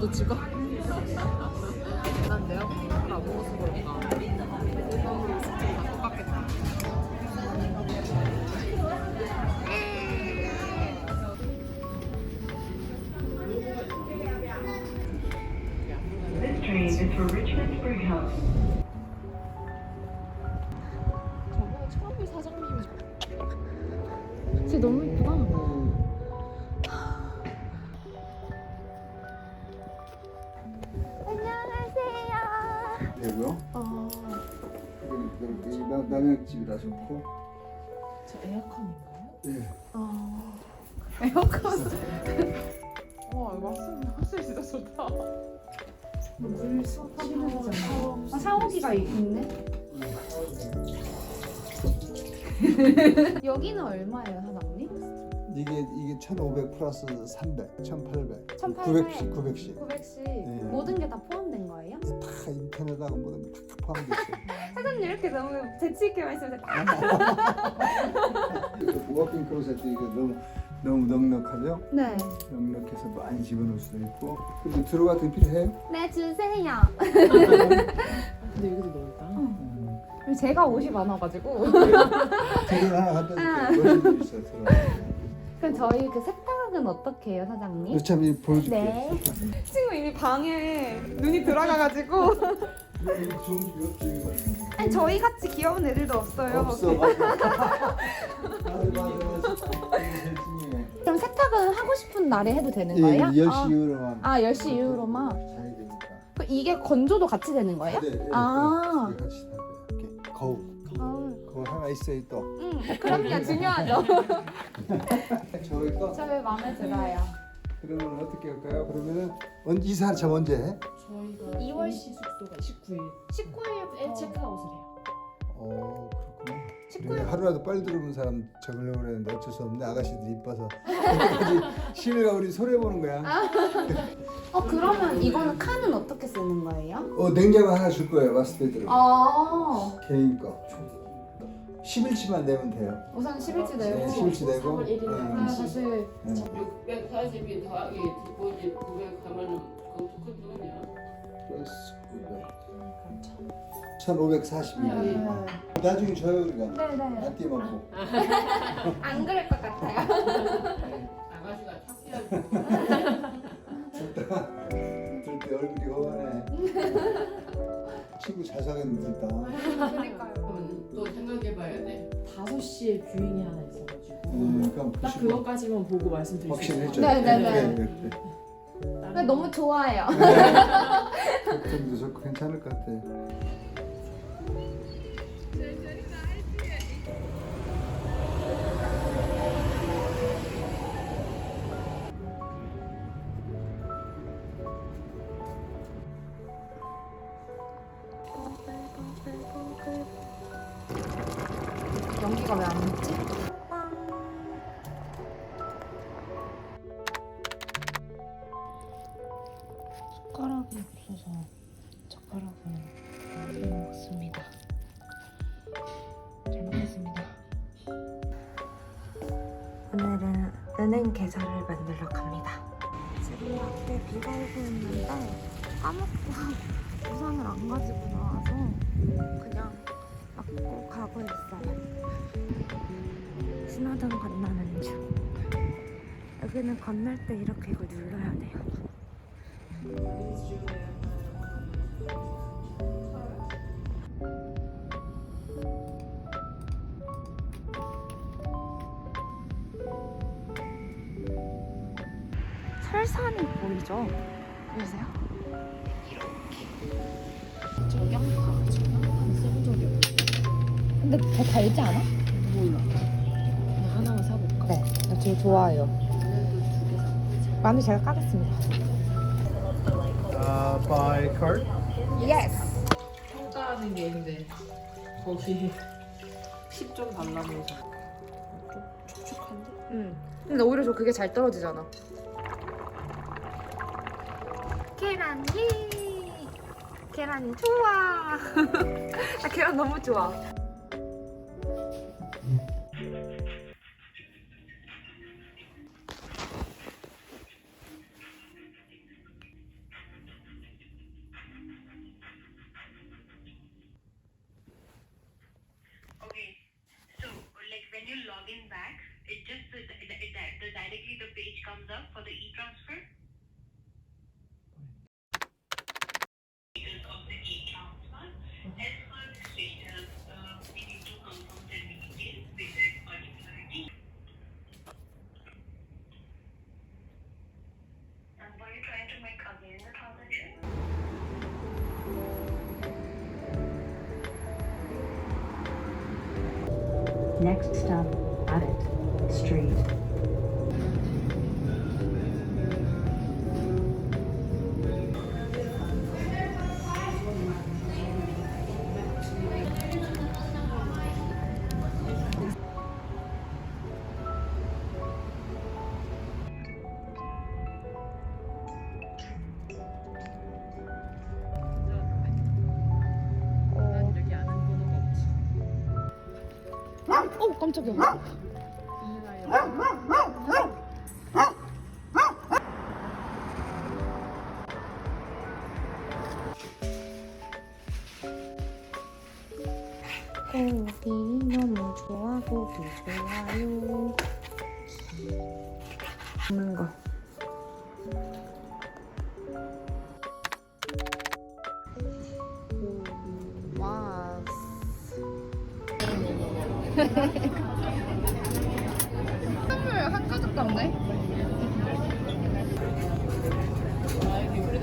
또 찍어? 난 내가 밥을 안 먹어서 그런가. 일본으로 스킨 다 똑같겠다. This train is for Richmond Spring 되고요. 어, 남양집이라 좋고. 저 에어컨인가요? 예. 어, 에어컨. 와, 이거 학생 학생 진짜 좋다. 물 쏟아지는 아, 샤워기가 있네. 여기는 얼마예요, 사장님? 이게 이게 1,500 플러스 300, 1,800, 1,800. 900씩, 900씩. 900씩 네. 모든 게 다 포함된 거예요? 다 인터넷하고 뭐든 다 포함돼 있어요. 사장님 이렇게 너무 재치 있게 말씀하세요. 워킹 클로셋도 이거 너무 너무 넉넉하죠? 네. 넉넉해서 많이 집어넣을 수도 있고. 그리고 드로 같은 거 필요해요? 네, 주세요. 근데 여기도 넓다. 음. 제가 옷이 많아가지고. 드로 하나 갖다 줄게요. 있어요, 드로. 그럼 저희 그 세탁은 어떻게 해요, 사장님? 그렇지, 한번 보여줄게. 네. 친구 이미 방에 눈이 들어가가지고. 아니 저희 같이 귀여운 애들도 없어요. 없어. 맞아, 맞아. 그럼 세탁은 하고 싶은 날에 해도 되는 예, 거예요? 10시 이후로만. 아, 아 10시 이후로만. 되니까. 그 이게 건조도 같이 되는 거예요? 네, 네, 아. 네, 같이 다. 이렇게 거울 하나 있어요 또. 음, 그럼요 중요하죠. 저기 또. 저희 마음에 들어요. 그러면 어떻게 할까요? 그러면은 언 이사 참 언제 해? 저희가 2월 숙소가 19일. 19일에 체크아웃을 해요. 어 그렇구나. 19일. 그래 하루라도 빨리 들어오는 사람 적으려고 그랬는데 어쩔 수 없네 아가씨들이 이뻐서 쉬느라 우리 손해 보는 거야. 어 그러면 이거는 칸은 어떻게 쓰는 거예요? 어 냉장고 하나 줄 거예요 마스터들은 아 개인 거. 10일치만 내면 돼요. 우선 10일치 네, 내고 10일치 내고. 3월 1일에 네. 아, 사실 640이 더하기 디포짓 900 하면은 그것도 큰 돈이야. 플러스 900. 1540이야. 네. 나중에 줘요 우리가. 네네 아끼먹고. 안 그럴 것 같아요. 아가씨가 착해가지고. 들때 얼굴이 험하네. 친구 잘 사귀었는데 있다. 그러니까요. 5시에 뷰잉이 하나 있어가지고 음, 딱 보시고 그것까지만 보고 말씀드릴 수 있어요. 해줘요. 네, 네, 네. 네. 근데 너무 좋아해요. 걱정도 좋고 괜찮을 것 같아요. 연기가 왜 안 먹지? 숟가락이 없어서 젓가락으로 안 먹습니다. 잘 먹겠습니다. 오늘은 은행 계좌를 만들러 갑니다. 지금 밖에 비가 오고 있는데 까먹고 우산을 안 가지고 나와서 그냥 맞고 가고 있어요. 신호등 건너는 중. 여기는 건널 때 이렇게 이걸 눌러야 돼요. 설산이 보이죠? 보이세요? 써본 적이 없어. 근데 더 달지 않아? 몰라. 그냥 하나만 사볼까? 네, 저 좋아해요. 마늘 제가 까겠습니다. Uh, by card. 예스. 평가하는 게 근데 거기 10점 달라면서 좀 촉촉한데? 응. 근데 오히려 저 그게 잘 떨어지잖아. 계란 예. 계란 좋아. 나 계란 너무 좋아. login back, it just the, the, the, the directly the page comes up for the e-transfer. Because of the e-transfer, mm-hmm. as per the uh, we need to confirm details with particularity. And were you trying to make transaction? Next stop, Abbott Street. 어 깜짝이야. 고기 너무 좋아 고기 좋아요. 먹는 거. 선물 한 가득 담네. 아 여기 우리